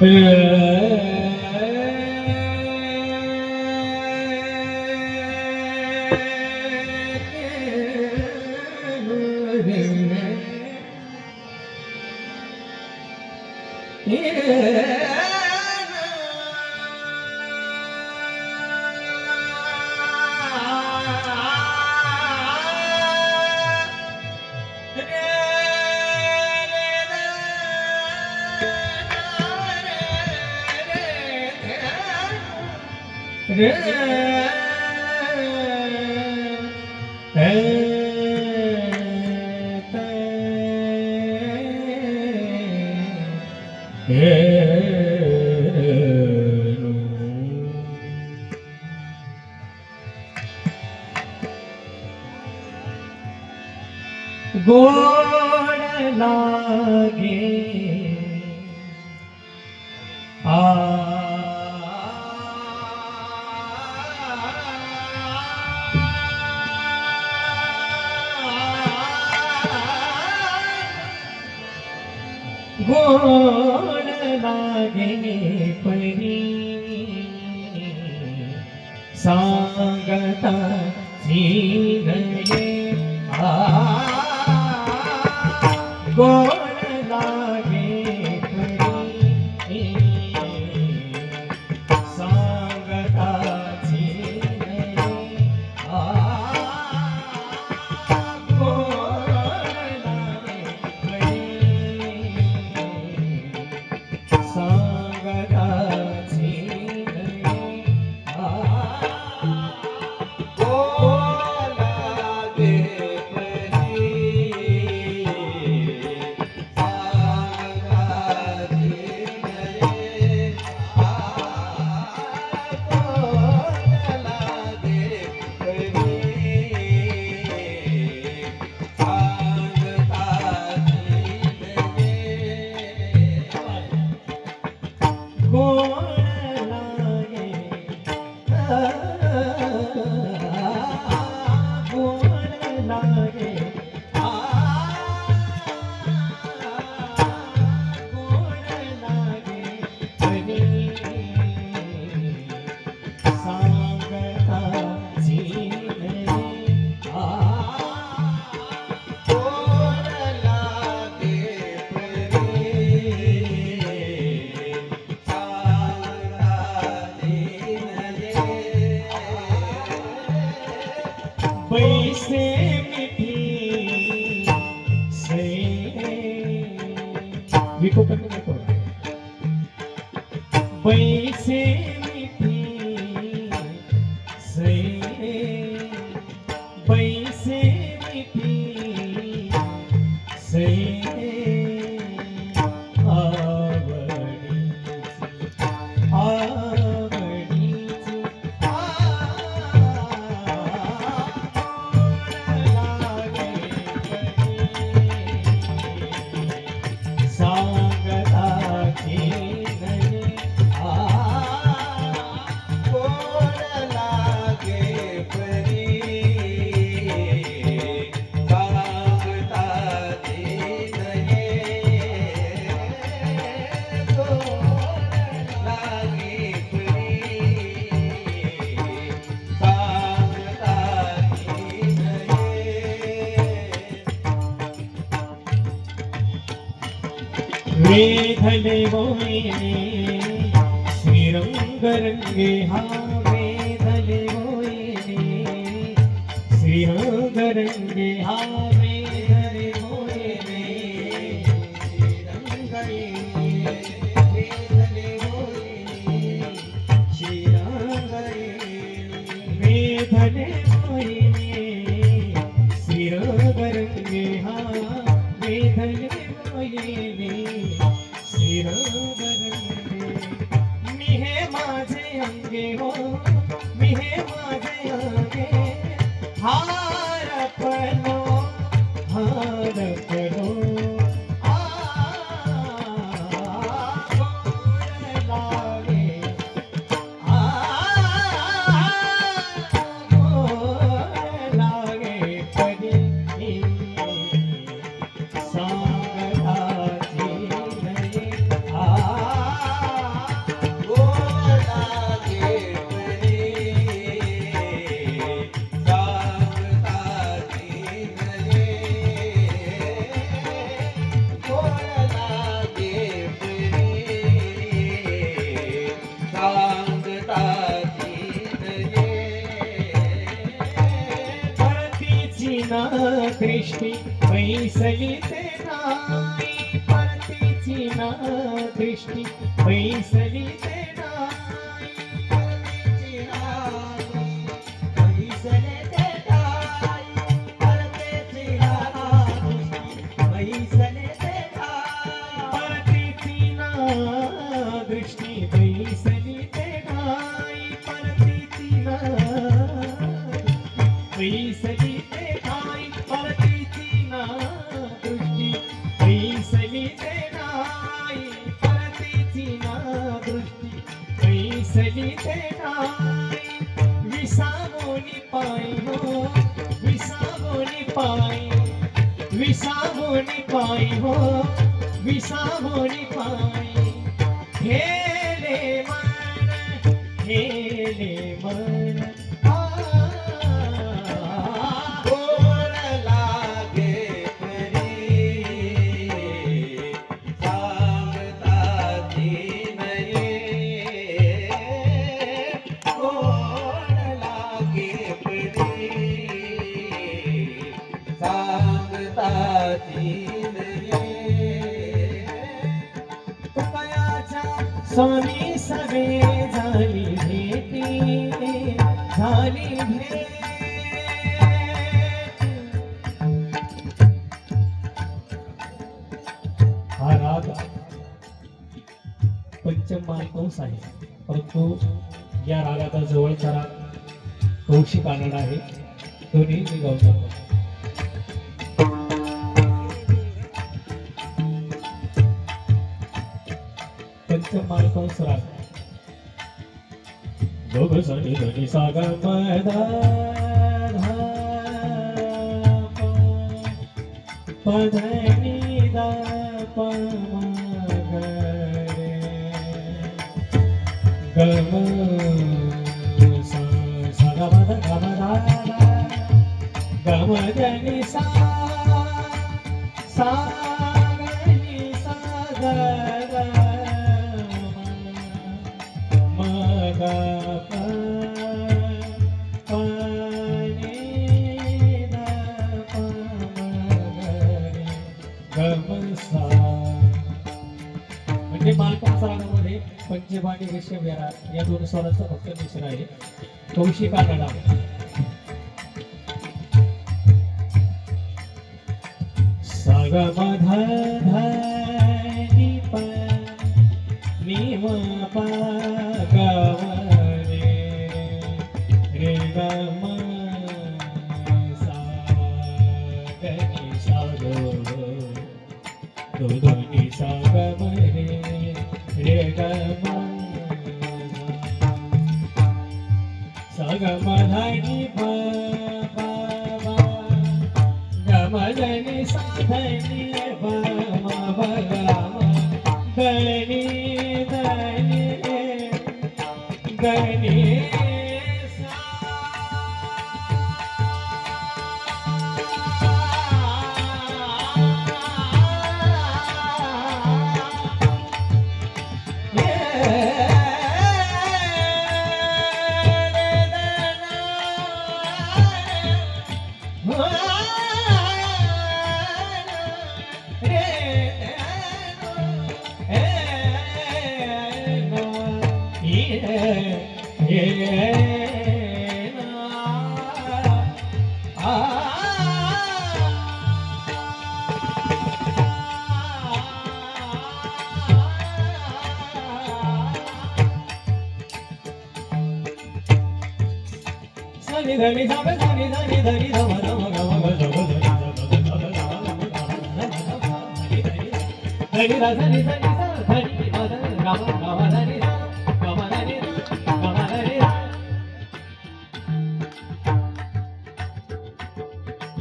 Yeah. રે. હે ગોળ લાગે આ ગોળ લાગે પડી. સાંગતા જીનયે આ ગોળ से ભલે ભલે બોલે રંગ રંગે હા दृष्टी पैसलीते नाही परतीची ना दृष्टी पैसली ते नाही परतीची ना पैसले विसावोनी पाय हो विसावोनी पाय हेले मन हेले मन. आ, गोड लागे परी सांगता नये. गोड लागे नये स्वामी सवे झाली भेटी झाली भेट। हा राग पंचम मानकंस आहे परंतु या रागाचा जवळचा राग कौशिक आनंद आहे दोन्ही मी गाऊ शकतो. Michael Serrat. Dogo sani doni स्वराचा भक्त मिश्र आहे. कौशिका गडा सग मध धनी प नि म sa ga ma dha ni pa pa ma ga ma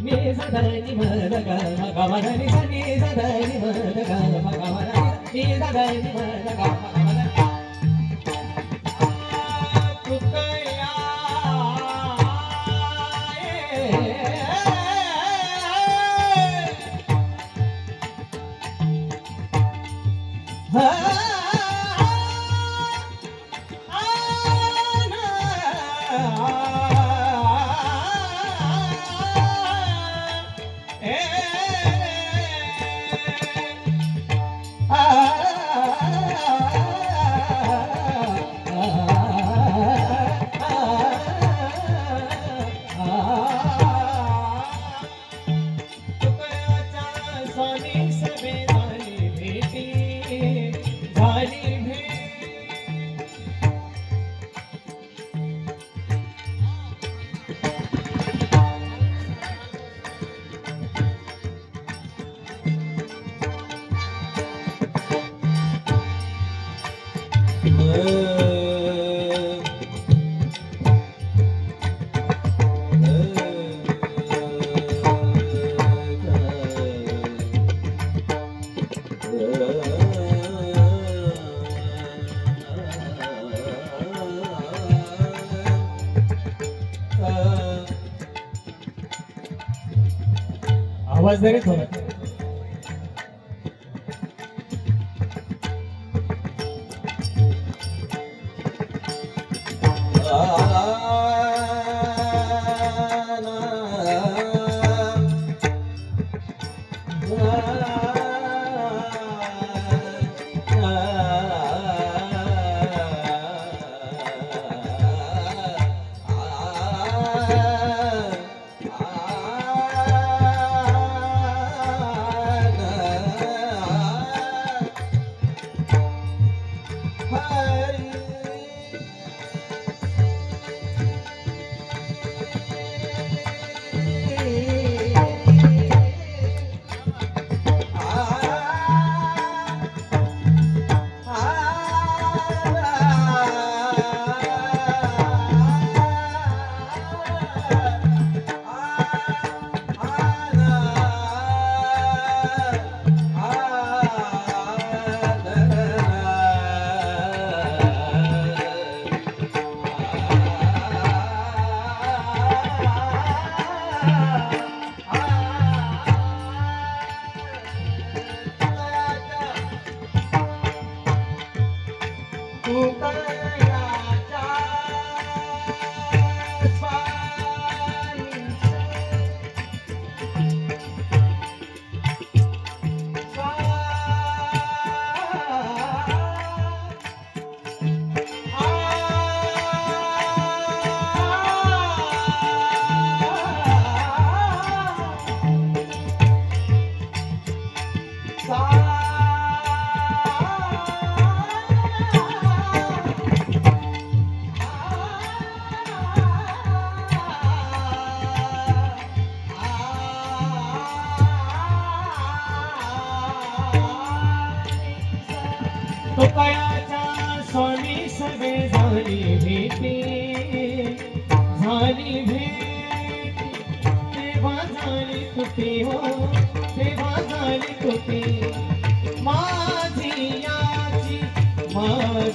मी सदैनी मदगा मगवनानी सदैनी मदगा मगवनानी मी सदैनी मदगा আওয়াজ দেরি ধরে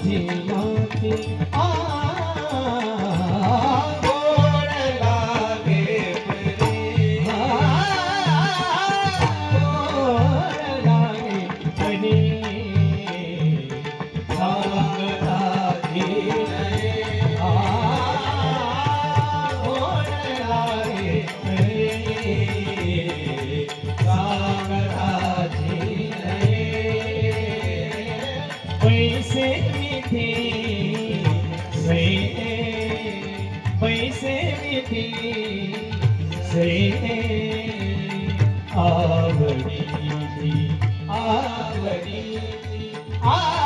ঝিলতে আ पैसे मिठे सैने पैसे मिठे सैने आवडी आवडी आवडी